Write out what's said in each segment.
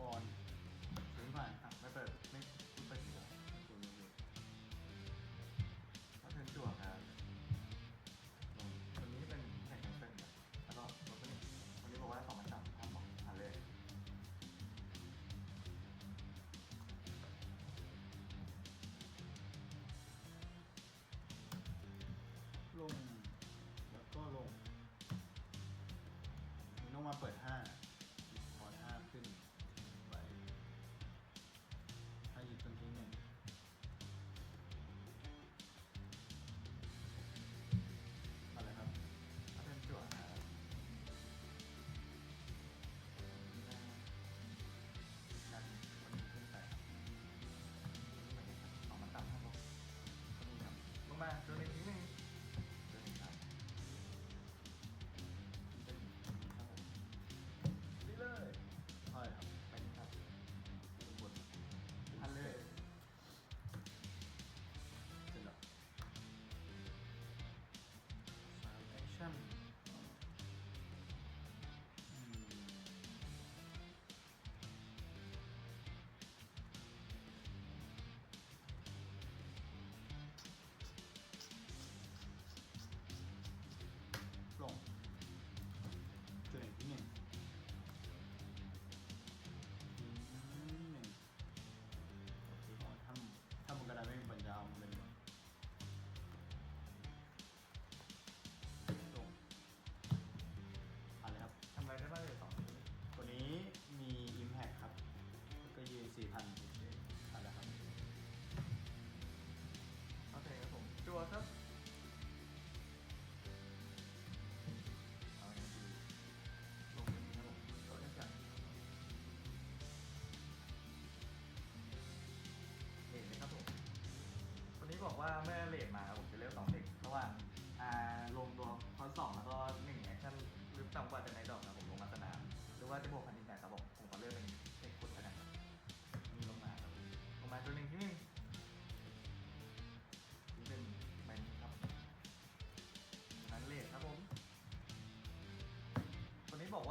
ก่อนซื้อใหม่อ่ไม่เปิดไม่คุณไปสิครับคุถ้าเทิร์นจั่วครับลงวันนี้เป็นแข่งกันเต้นรับแล้วก็วันนี้วันนี้บอกว่าสองพันสามพันสองพันเลยลงแล้วก็ลงต้องมาเปิดห้าพอห้าขึ้น time.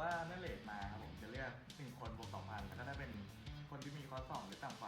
ว่าเมื่อเลทมาครับผมจะเลือก1คนบวก2,000แล้วก็ถ้าเป็นคนที่มีคอสสองหรือต่ำกว่า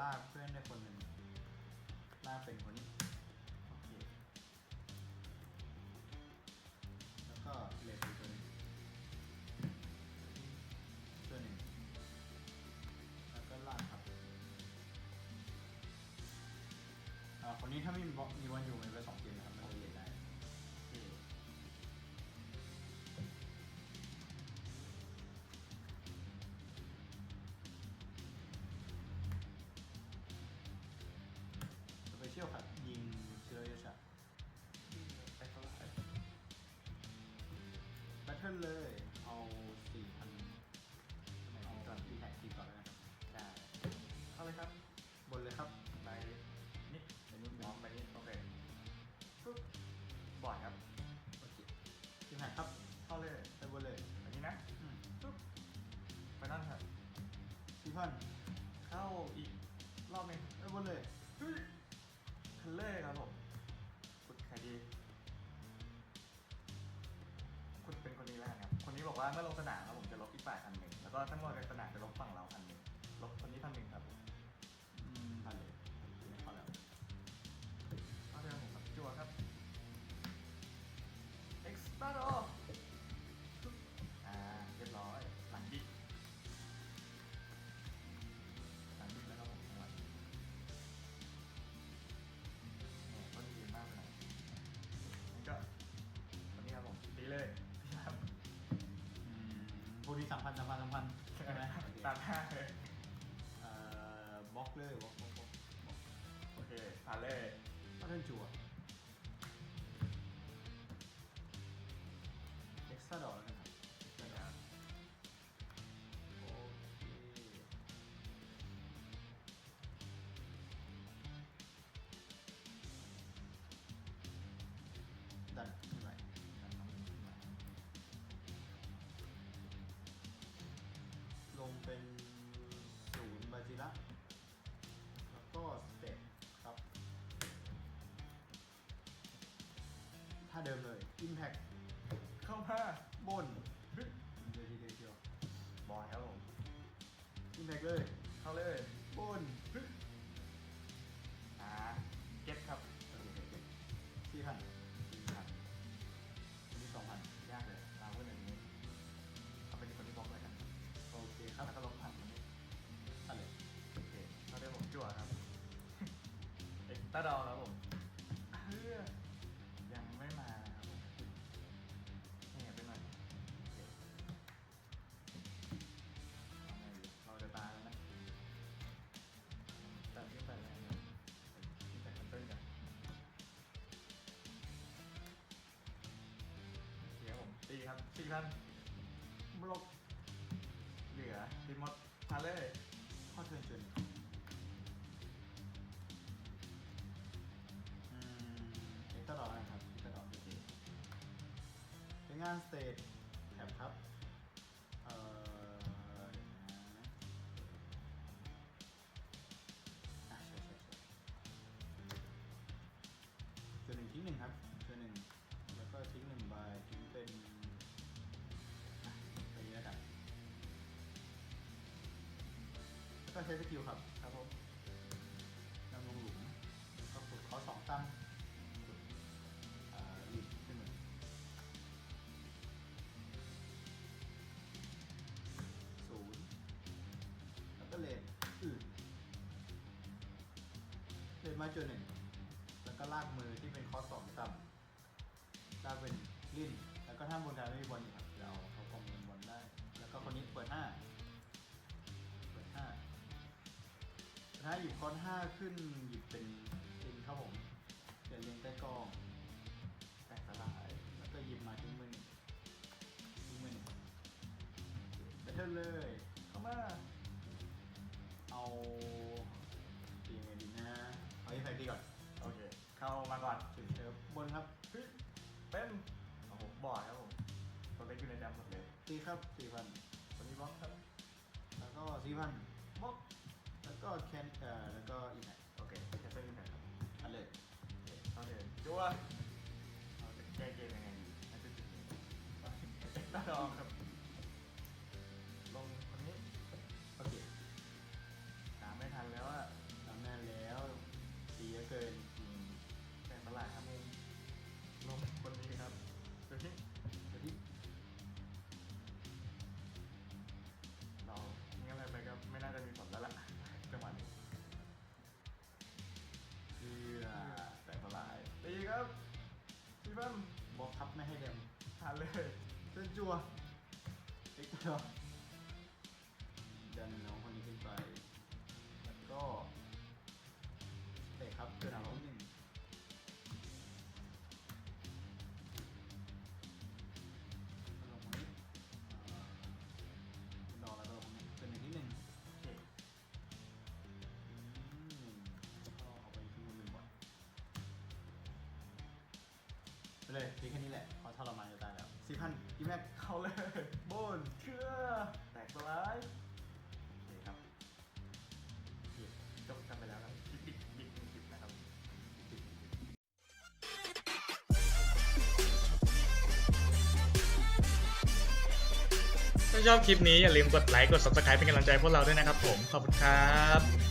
ลากเพื่อนได้คนหนึ่งลากเป็นคนนี้โอเคแล้วก็เลดไปตัวนึงตัวหนึ่งแล้วก็ลากครับคนนี้ถ้าไม่มีบล็อกมีวันอยู่ไหม ทินเลย เอาสี่พันเอาก่อนที่แท็กสี่ก่อนเลยนะครับได้เข้าเลยครับ บนเลยครับไปนี่ไปนู่นน้องไปนี่โอเคปุ๊บบอร์ดครับโอเคทีมแท็กครับ เข้าเลยไปบนเลยแบบนี้นะอืมปุ๊บไปนั่นครับสี่พันเข้าอีกรอบนึงไปบนเลย ว่าเมื่อลงสนามครับผมจะลบอีกฝ่ายพันหนึ่งแล้วก็ถ้าเมื่อในสนามจะลบฝั่งเราพันหนึ่งลบคนนี้พันหนึ่งครับผมอืมผ่านเลยไม่เข้าแล้วเอาเรื่องผมครับจั่วครับเนี้สามพันสามพันสามพันใช่ไหมโอเคตามห้าเลยเอ่อบล็อกเลยบล็อกบล็อกบล็อกบล็อกโอเคผ่านเลยก็เล่นจั่ว เดิมเลย Impact เข้ามาบนเดียวทีเดียวเดียวบอยครับผม Impact เลย เข้าเลยบนอ่าเก็บครับโอเคโอเคสี่พันดีครับอันนี้สองพันยากเลยเราก็อย่างนี้เอาเป็นคนที่บล็อกเลยกันโอเคครับแล้วก็ลบพันมันนี้อันเลยโอเคเขาเรียกผมจั่วครับเอ็กซ์ตร้าดอครับ ผมตีครับสี่พันบล็อกเหลือดีมอดพาเล่ข้อเทิร์นจนอืมเอ็กซ์ตร้าดนะครับเอ็กซ์ตร้าดโอเคเป็นงานสเตทแถบครับ ก็ใช้สกิลครับครับผมนำลงหลุมแล้วก็ขุดเขาสองตั้งขุดอ่าหลีกขึ้นมาศูนย์แล้วก็เลนอื่นเลนมาจุดหนึ่งแล้วก็ลากมือที่เป็นคอสสองต่ำลากเป็นลิ้น แล้วก็ถ้าบนการไม่มีบอลอยู่ ถ้าหยิบคอนห้าขึ้นหยิบเป็นลิงครับผมเดี๋ยวเลียงใต้กล้องแตกสลายแล้วก็หยิบมาทิ้งมือหนึ่งทิ้งมือหนึ่งไปเทิร์นเลยเข้ามาเอาตีไงดีนะเอาอีแฟกดีก่อนโอเค เข้ามาก่อนเชิญเชิญบนครับเฮ้ยเป็นโอ้โหบอร์ดครับผมตัวเล็กอยู่ในแดมหมดเลยตีครับสี่พันวันนี้บล็อกครับ แล้วก็สี่พันบล็อกแล้ว ก็แคนเอ่อแล้วก็อีแฟกโอเคแคสเซิลอยู่ไหนครับอันเลยโอเคเข้าเลยจัวเอาจะแก้เกมยังไงดีน่าจะจุดนี้ตาดองครับ จัวเอ็กซ์ตัวดันน้องคนนี้ขึ้นไป แล้วก็เตะครับเกิดอะไรนิดนึงลงคนนี้อ่าดอกแล้วก็ลงคนนี้เป็นหนึ่งที่หนึ่งโอเคอืมแล้วเอาไปทิ้งมือหนึ่งไปเลยทิ้งแค่นี้แหละขาทรมานจะตายแล้ว สี่พันอีแม็กเข้าเลยโบนเชื่อแตกสลายโอเคครับจบกันไปแล้วครับิดบิดบิดบิดนะครับถ้าชอบคลิปนี้อย่าลืมกดไลค์กด subscribe เป็นกำลังใจพวกเราด้วยนะครับผม ขอบคุณครับ